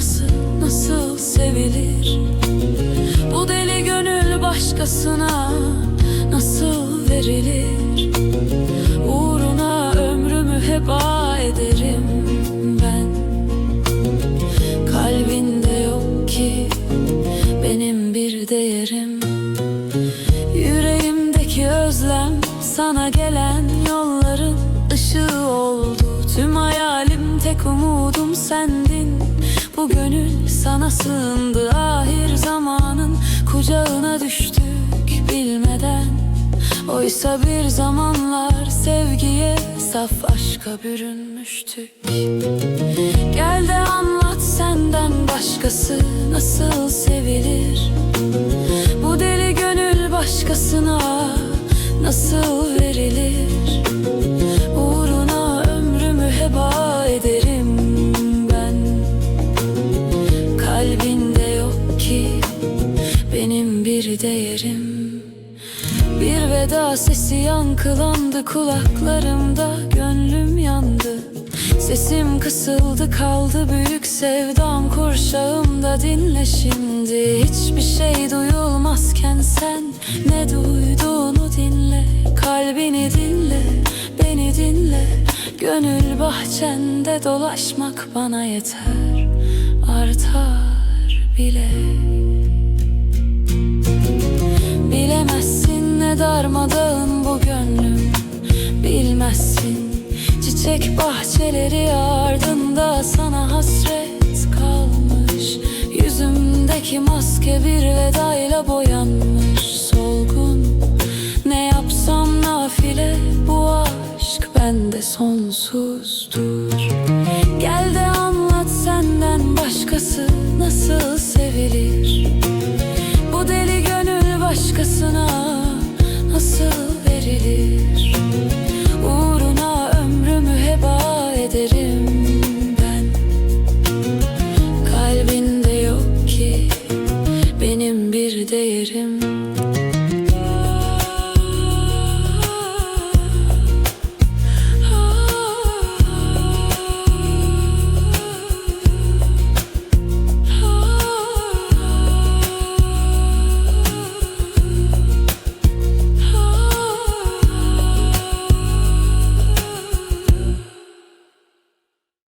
başkası nasıl sevilir? Bu deli gönül başkasına nasıl verilir? Uğruna ömrümü heba ederim ben. Kalbinde yok ki benim bir değerim. Yüreğimdeki özlem sana gelen yolların ışığı oldu. Tüm hayalim tek umudum sendin Bu gönül sana sığındı. Ahir zamanın Kucağına düştük bilmeden. Oysa bir zamanlar sevgiye saf aşka bürünmüştük. Gel de anlat senden başkası nasıl sevilir? Bu deli gönül başkasına nasıl verilir bir değerim. Bir veda sesi yankılandı kulaklarımda Gönlüm yandı. Sesim kısıldı kaldı büyük sevdam kurşağımda. Dinle şimdi hiçbir şey duyulmazken sen Ne duyduğunu dinle. Kalbini dinle beni dinle. Gönül bahçende dolaşmak bana yeter. Artar bile darmadağın bu gönlüm. Bilmezsin çiçek bahçeleri ardında sana hasret kalmış. Yüzümdeki maske bir vedayla boyanmış. Solgun Ne yapsam nafile bu aşk bende sonsuzdur. Gel de anlat senden başkası nasıl sevilir?